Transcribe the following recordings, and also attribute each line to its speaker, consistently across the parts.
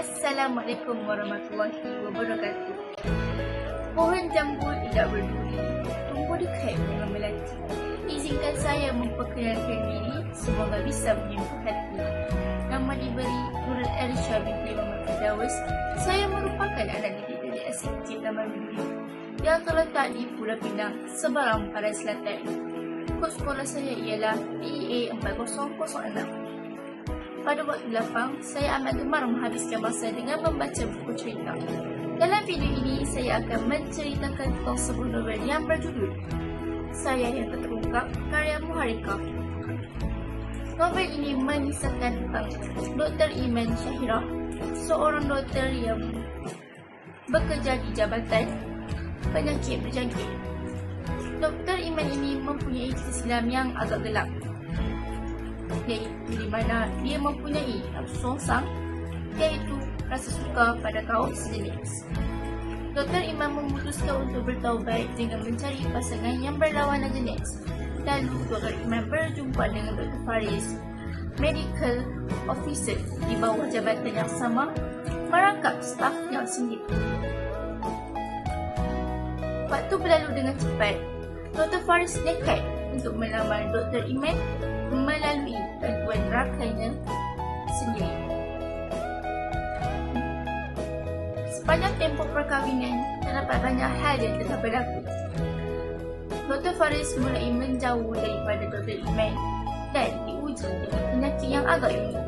Speaker 1: Assalamualaikum warahmatullahi wabarakatuh. Pohon jambu tidak berduri, tumbuh dekat dengan melati. Izinkan saya memperkenalkan diri, semoga bisa menyentuh hati. Nama diberi Nurul Elisha binti Muhammad Firdaus. Saya merupakan anak didik dari kecil Taman Budi yang terletak di Pulau Pinang, Seberang Paras Selatan. Kod sekolah saya ialah PEA 4006. Pada waktu lapang, saya amat gemar menghabiskan masa dengan membaca buku cerita. Dalam video ini, saya akan menceritakan tentang sebuah novel yang berjudul Saya yang Terungkap karya Muharika. Novel ini mengisahkan tentang Dr. Iman Syahira, seorang doktor yang bekerja di Jabatan Penyakit Berjangkit. Dr. Iman ini mempunyai kisah silam yang agak gelap di mana dia mempunyai songsang iaitu rasa suka pada kaum sejenis. Dr. Imam memutuskan untuk bertaubat dengan mencari pasangan yang berlawanan jenis. Lalu Dr. Imam berjumpa dengan Dr. Faris, medical officer di bawah jabatan yang sama, merangkap staf yang sendiri. Waktu berlalu dengan cepat. Dr. Faris nekat untuk melamar Dr. Iman melalui bantuan rakanya sendiri. Sepanjang tempoh perkahwinan, terdapat banyak hal yang telah berlaku. Dr. Faris mulai menjauh daripada Dr. Iman dan diuji dengan penyakit yang agak unik.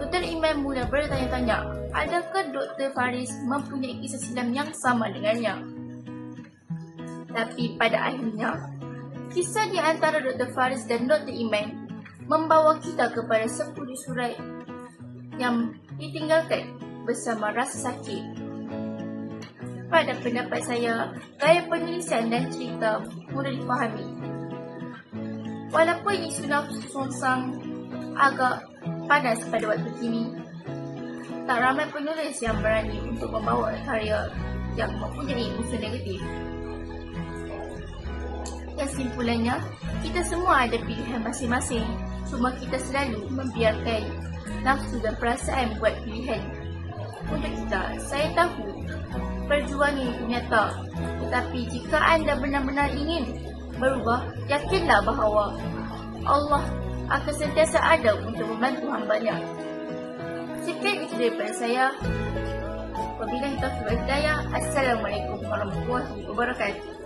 Speaker 1: Dr. Iman mula bertanya-tanya, adakah Dr. Faris mempunyai kisah silam yang sama dengannya? Tapi pada akhirnya, Kisah di antara Dr. Faris dan Dr. Iman membawa kita kepada sepuluh surat yang ditinggalkan bersama rasa sakit. Pada pendapat saya, gaya penulisan dan cerita mudah dipahami. Walaupun isu nafsu songsang agak panas pada waktu kini, tak ramai penulis yang berani untuk membawa karya yang mempunyai unsur negatif. Kesimpulannya, kita semua ada pilihan masing-masing. Cuma kita selalu membiarkan nafsu dan perasaan buat pilihan. Untuk kita, saya tahu perjuangan itu nyata. Tetapi jika anda benar-benar ingin berubah, yakinlah bahawa Allah akan sentiasa ada untuk membantu hambanya. Sekian itu daripada saya. Wabillahi taufiq wal hidayah. Assalamualaikum warahmatullahi wabarakatuh.